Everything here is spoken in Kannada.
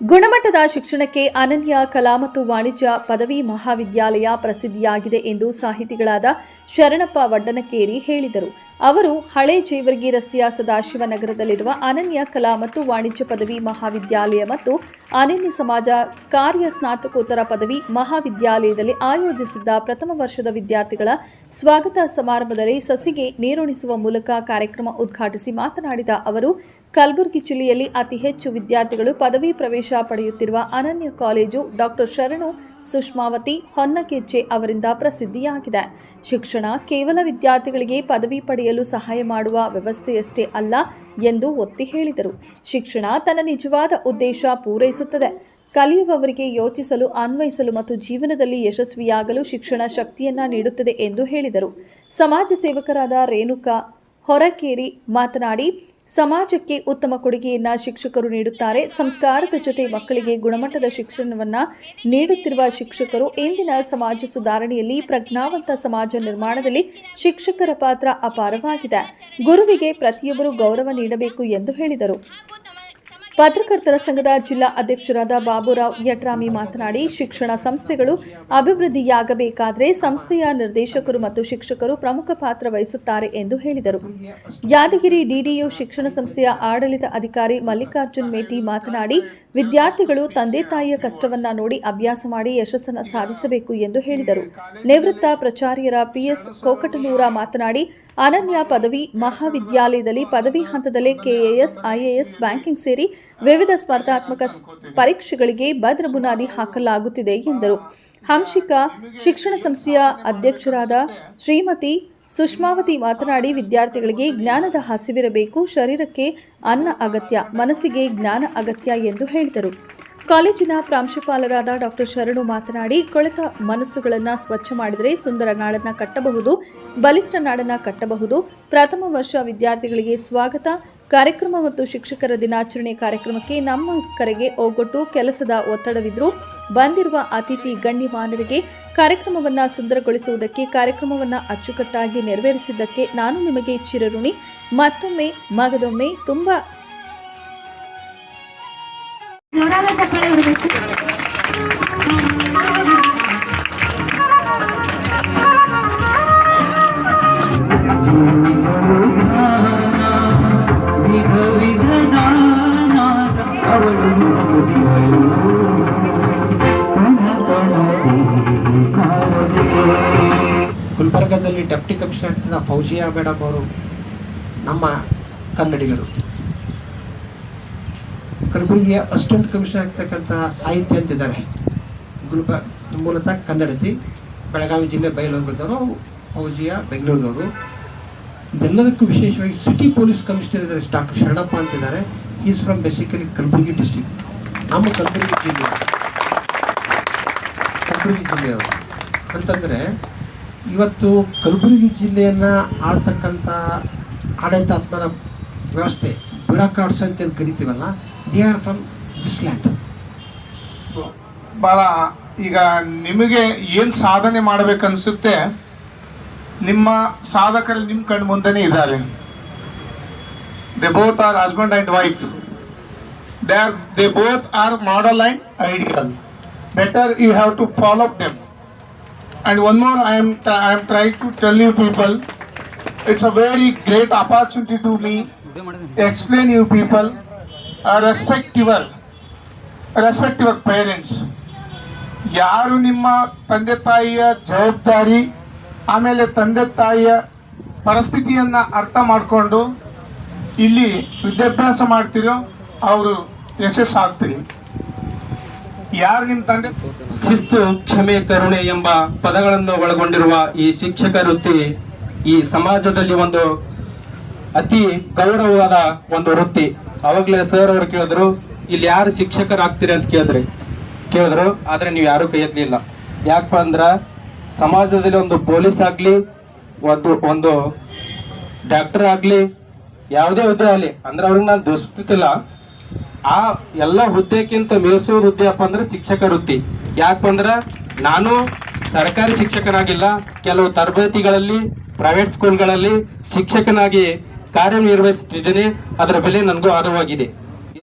ಗುಣಮಟ್ಟದ ಶಿಕ್ಷಣಕ್ಕೆ ಅನನ್ಯ ಕಲಾ ಮತ್ತು ವಾಣಿಜ್ಯ ಪದವಿ ಮಹಾವಿದ್ಯಾಲಯ ಪ್ರಸಿದ್ಧಿಯಾಗಿದೆ ಎಂದು ಸಾಹಿತಿಗಳಾದ ಶರಣಪ್ಪ ವಡ್ಡನಕೇರಿ ಹೇಳಿದರು. ಅವರು ಹಳೆ ಜೇವರ್ಗಿ ರಸ್ತೆಯ ಸದಾಶಿವನಗರದಲ್ಲಿರುವ ಅನನ್ಯ ಕಲಾ ಮತ್ತು ವಾಣಿಜ್ಯ ಪದವಿ ಮಹಾವಿದ್ಯಾಲಯ ಮತ್ತು ಅನನ್ಯ ಸಮಾಜ ಕಾರ್ಯ ಸ್ನಾತಕೋತ್ತರ ಪದವಿ ಮಹಾವಿದ್ಯಾಲಯದಲ್ಲಿ ಆಯೋಜಿಸಿದ್ದ ಪ್ರಥಮ ವರ್ಷದ ವಿದ್ಯಾರ್ಥಿಗಳ ಸ್ವಾಗತ ಸಮಾರಂಭದಲ್ಲಿ ಸಸಿಗೆ ನೀರುಣಿಸುವ ಮೂಲಕ ಕಾರ್ಯಕ್ರಮ ಉದ್ಘಾಟಿಸಿ ಮಾತನಾಡಿದ ಅವರು, ಕಲಬುರಗಿ ಜಿಲ್ಲೆಯಲ್ಲಿ ಅತಿ ಹೆಚ್ಚು ವಿದ್ಯಾರ್ಥಿಗಳು ಪದವಿ ಪ್ರವೇಶ ಪಡೆಯುತ್ತಿರುವ ಅನನ್ಯ ಕಾಲೇಜು ಡಾಕ್ಟರ್ ಶರಣು ಸುಷ್ಮಾವತಿ ಹೊನ್ನಕೆಚ್ಚೆ ಅವರಿಂದ ಪ್ರಸಿದ್ಧಿಯಾಗಿದೆ. ಶಿಕ್ಷಣ ಕೇವಲ ವಿದ್ಯಾರ್ಥಿಗಳಿಗೆ ಪದವಿ ಪಡೆಯಲು ಸಹಾಯ ಮಾಡುವ ವ್ಯವಸ್ಥೆಯಷ್ಟೇ ಅಲ್ಲ ಎಂದು ಒತ್ತಿ ಹೇಳಿದರು. ಶಿಕ್ಷಣ ತನ್ನ ನಿಜವಾದ ಉದ್ದೇಶ ಪೂರೈಸುತ್ತದೆ. ಕಲಿಯುವವರಿಗೆ ಯೋಚಿಸಲು, ಅನ್ವಯಿಸಲು ಮತ್ತು ಜೀವನದಲ್ಲಿ ಯಶಸ್ವಿಯಾಗಲು ಶಿಕ್ಷಣ ಶಕ್ತಿಯನ್ನ ನೀಡುತ್ತದೆ ಎಂದು ಹೇಳಿದರು. ಸಮಾಜ ಸೇವಕರಾದ ರೇಣುಕಾ ಹೊರಕೇರಿ ಮಾತನಾಡಿ, ಸಮಾಜಕ್ಕೆ ಉತ್ತಮ ಕೊಡುಗೆಯನ್ನ ಶಿಕ್ಷಕರು ನೀಡುತ್ತಾರೆ. ಸಂಸ್ಕಾರದ ಜೊತೆ ಮಕ್ಕಳಿಗೆ ಗುಣಮಟ್ಟದ ಶಿಕ್ಷಣವನ್ನ ನೀಡುತ್ತಿರುವ ಶಿಕ್ಷಕರು ಇಂದಿನ ಸಮಾಜ ಸುಧಾರಣೆಯಲ್ಲಿ ಪ್ರಜ್ಞಾವಂತ ಸಮಾಜ ನಿರ್ಮಾಣದಲ್ಲಿ ಶಿಕ್ಷಕರ ಪಾತ್ರ ಅಪಾರವಾಗಿದೆ. ಗುರುವಿಗೆ ಪ್ರತಿಯೊಬ್ಬರು ಗೌರವ ನೀಡಬೇಕು ಎಂದು ಹೇಳಿದರು. ಪತ್ರಕರ್ತರ ಸಂಘದ ಜಿಲ್ಲಾ ಅಧ್ಯಕ್ಷರಾದ ಬಾಬುರಾವ್ ಯಟ್ರಾಮಿ ಮಾತನಾಡಿ, ಶಿಕ್ಷಣ ಸಂಸ್ಥೆಗಳು ಅಭಿವೃದ್ಧಿಯಾಗಬೇಕಾದರೆ ಸಂಸ್ಥೆಯ ನಿರ್ದೇಶಕರು ಮತ್ತು ಶಿಕ್ಷಕರು ಪ್ರಮುಖ ಪಾತ್ರ ವಹಿಸುತ್ತಾರೆ ಎಂದು ಹೇಳಿದರು. ಯಾದಗಿರಿ ಡಿಡಿಯು ಶಿಕ್ಷಣ ಸಂಸ್ಥೆಯ ಆಡಳಿತ ಅಧಿಕಾರಿ ಮಲ್ಲಿಕಾರ್ಜುನ್ ಮೇಟಿ ಮಾತನಾಡಿ, ವಿದ್ಯಾರ್ಥಿಗಳು ತಂದೆ ತಾಯಿಯ ಕಷ್ಟವನ್ನ ನೋಡಿ ಅಭ್ಯಾಸ ಮಾಡಿ ಯಶಸ್ಸನ್ನು ಸಾಧಿಸಬೇಕು ಎಂದು ಹೇಳಿದರು. ನಿವೃತ್ತ ಪ್ರಚಾರ್ಯರ ಪಿಎಸ್ ಕೋಕಟನೂರ ಮಾತನಾಡಿ, ಅನನ್ಯ ಪದವಿ ಮಹಾವಿದ್ಯಾಲಯದಲ್ಲಿ ಪದವಿ ಹಂತದಲ್ಲೇ ಕೆಎಎಸ್, ಐಎಎಸ್, ಬ್ಯಾಂಕಿಂಗ್ ಸೇರಿ ವಿವಿಧ ಸ್ಪರ್ಧಾತ್ಮಕ ಪರೀಕ್ಷೆಗಳಿಗೆ ಭದ್ರ ಬುನಾದಿ ಹಾಕಲಾಗುತ್ತಿದೆ ಎಂದರು. ಹಂಶಿಕಾ ಶಿಕ್ಷಣ ಸಂಸ್ಥೆಯ ಅಧ್ಯಕ್ಷರಾದ ಶ್ರೀಮತಿ ಸುಷ್ಮಾವತಿ ಮಾತನಾಡಿ, ವಿದ್ಯಾರ್ಥಿಗಳಿಗೆ ಜ್ಞಾನದ ಹಸಿವಿರಬೇಕು, ಶರೀರಕ್ಕೆ ಅನ್ನ ಅಗತ್ಯ, ಮನಸ್ಸಿಗೆ ಜ್ಞಾನ ಅಗತ್ಯ ಎಂದು ಹೇಳಿದರು. ಕಾಲೇಜಿನ ಪ್ರಾಂಶುಪಾಲರಾದ ಡಾಕ್ಟರ್ ಶರಣು ಮಾತನಾಡಿ ಕೊಳೆತ ಮನಸ್ಸುಗಳನ್ನು ಸ್ವಚ್ಛ ಮಾಡಿದರೆ ಸುಂದರ ನಾಡನ್ನು ಕಟ್ಟಬಹುದು, ಬಲಿಷ್ಠ ನಾಡನ್ನು ಕಟ್ಟಬಹುದು. ಪ್ರಥಮ ವರ್ಷ ವಿದ್ಯಾರ್ಥಿಗಳಿಗೆ ಸ್ವಾಗತ ಕಾರ್ಯಕ್ರಮ ಮತ್ತು ಶಿಕ್ಷಕರ ದಿನಾಚರಣೆ ಕಾರ್ಯಕ್ರಮಕ್ಕೆ ನಮ್ಮ ಕರೆಗೆ ಒಗ್ಗಟ್ಟು ಕೆಲಸದ ಒತ್ತಡವಿದ್ರೂ ಬಂದಿರುವ ಅತಿಥಿ ಗಣ್ಯಮಾನರಿಗೆ ಕಾರ್ಯಕ್ರಮವನ್ನು ಸುಂದರಗೊಳಿಸುವುದಕ್ಕೆ ಕಾರ್ಯಕ್ರಮವನ್ನು ಅಚ್ಚುಕಟ್ಟಾಗಿ ನೆರವೇರಿಸಿದ್ದಕ್ಕೆ ನಾನು ನಿಮಗೆ ಚಿರಋಣಿ. ಮತ್ತೊಮ್ಮೆ ಮಗದೊಮ್ಮೆ ತುಂಬಾ ಡೆಪ್ಟಿ ಕಮಿಷನರ್ನ ಫೌಜಿಯಾ ಮೇಡಮ್ ಅವರು ನಮ್ಮ ಕನ್ನಡಿಗರು. ಕಲಬುರಗಿಯ ಅಸಿಸ್ಟೆಂಟ್ ಕಮಿಷನರ್ ಆಗ್ತಕ್ಕಂಥ ಸಾಹಿತ್ಯ ಅಂತಿದ್ದಾರೆ ಗುಲ್ಬ ಮೂಲತಃ ಕನ್ನಡತಿ, ಬೆಳಗಾವಿ ಜಿಲ್ಲೆ ಬಯಲುಂಗದವರು ಫೌಜಿಯಾ ಬೆಂಗಳೂರದವರು. ಇದೆಲ್ಲದಕ್ಕೂ ವಿಶೇಷವಾಗಿ ಸಿಟಿ ಪೊಲೀಸ್ ಕಮಿಷನರ್ ಇದ್ದಾರೆ. ಡಾಕ್ಟರ್ ಶರಣಪ್ಪ ಅಂತಿದ್ದಾರೆ is from basically Kalaburagi district ನಮ್ಮ ಕಲಬುರಗಿ ಜಿಲ್ಲೆ. ಕಲಬುರಗಿ ಜಿಲ್ಲೆಯವರು. ಅಂತಂದರೆ ಇವತ್ತು ಕಲಬುರಗಿ ಜಿಲ್ಲೆಯನ್ನು ಆಳ್ತಕ್ಕಂಥ ಆಡಳಿತಾತ್ಮನ ವ್ಯವಸ್ಥೆ, ಬ್ಯೂರೋಕ್ರಾಟ್ಸ್ ಅಂತ ಏನು ಕರಿತೀವಲ್ಲ they are from this land ಭಾಳ ಈಗ ನಿಮಗೆ ಏನು ಸಾಧನೆ ಮಾಡಬೇಕನ್ಸುತ್ತೆ, ನಿಮ್ಮ ಸಾಧಕರಲ್ಲಿ ನಿಮ್ಮ ಕಣ್ಣು ಮುಂದೆನೇ ಇದ್ದಾರೆ. They both are husband and wife they are they both are model and ideal better you have to follow them and one more I am I am try to tell you people it's a very great opportunity to me explain you people uh, respect your respect your parents. ಯಾರು ನಿಮ್ಮ ತಂದೆ ತಾಯಿಯ ಜವಾಬ್ದಾರಿ ಆಮೇಲೆ ತಂದೆ ತಾಯಿಯ ಪರಿಸ್ಥಿತಿಯನ್ನು ಅರ್ಥ ಮಾಡಿಕೊಂಡು ಇಲ್ಲಿ ವಿದ್ಯಾಭ್ಯಾಸ ಮಾಡ್ತಿರೋ ಅವರು ಯಶಸ್ಸಾಗ್ತೀರಿ ಯಾರು ನಿಮ್ಮ ಶಿಸ್ತು, ಕ್ಷಮೆ, ಕರುಣೆ ಎಂಬ ಪದಗಳನ್ನು ಒಳಗೊಂಡಿರುವ ಈ ಶಿಕ್ಷಕ ವೃತ್ತಿ ಈ ಸಮಾಜದಲ್ಲಿ ಒಂದು ಅತಿ ಗೌರವವಾದ ಒಂದು ವೃತ್ತಿ. ಅವಾಗಲೇ ಸರ್ ಅವರು ಕೇಳಿದ್ರು, ಇಲ್ಲಿ ಯಾರು ಶಿಕ್ಷಕರಾಗ್ತೀರಿ? ಅಂತ ಕೇಳಿದ್ರಿ. ಕೇಳಿದ್ರು, ಆದರೆ ನೀವು ಯಾರು ಕೈ ಎತ್ತಲಿಲ್ಲ ಯಾಕಪ್ಪ ಅಂದ್ರೆ, ಸಮಾಜದಲ್ಲಿ ಒಂದು ಪೊಲೀಸ್ ಆಗಲಿ, ಒಂದು ಒಂದು ಡಾಕ್ಟರ್ ಆಗಲಿ, ಯಾವುದೇ ಹುದ್ದೆ ಆಗಲಿ, ಅಂದ್ರೆ ಅವ್ರಿಗೆ ನಾನು ದೋಸ್ತಿಲ್ಲ ಆ ಎಲ್ಲ ಹುದ್ದೆಕ್ಕಿಂತ ಮೇಲ್ಸೋ ಹುದ್ದೆ ಅಪ್ಪ ಅಂದ್ರೆ ಶಿಕ್ಷಕ ವೃತ್ತಿ. ಯಾಕಪ್ಪ ಅಂದ್ರ ನಾನು ಸರ್ಕಾರಿ ಶಿಕ್ಷಕನಾಗಿಲ್ಲ, ಕೆಲವು ತರಬೇತಿಗಳಲ್ಲಿ ಪ್ರೈವೇಟ್ ಸ್ಕೂಲ್ಗಳಲ್ಲಿ ಶಿಕ್ಷಕನಾಗಿ ಕಾರ್ಯನಿರ್ವಹಿಸುತ್ತಿದ್ದೇನೆ ಅದರ ಬೆಲೆ ನನಗೂ ಅರಿವಾಗಿದೆ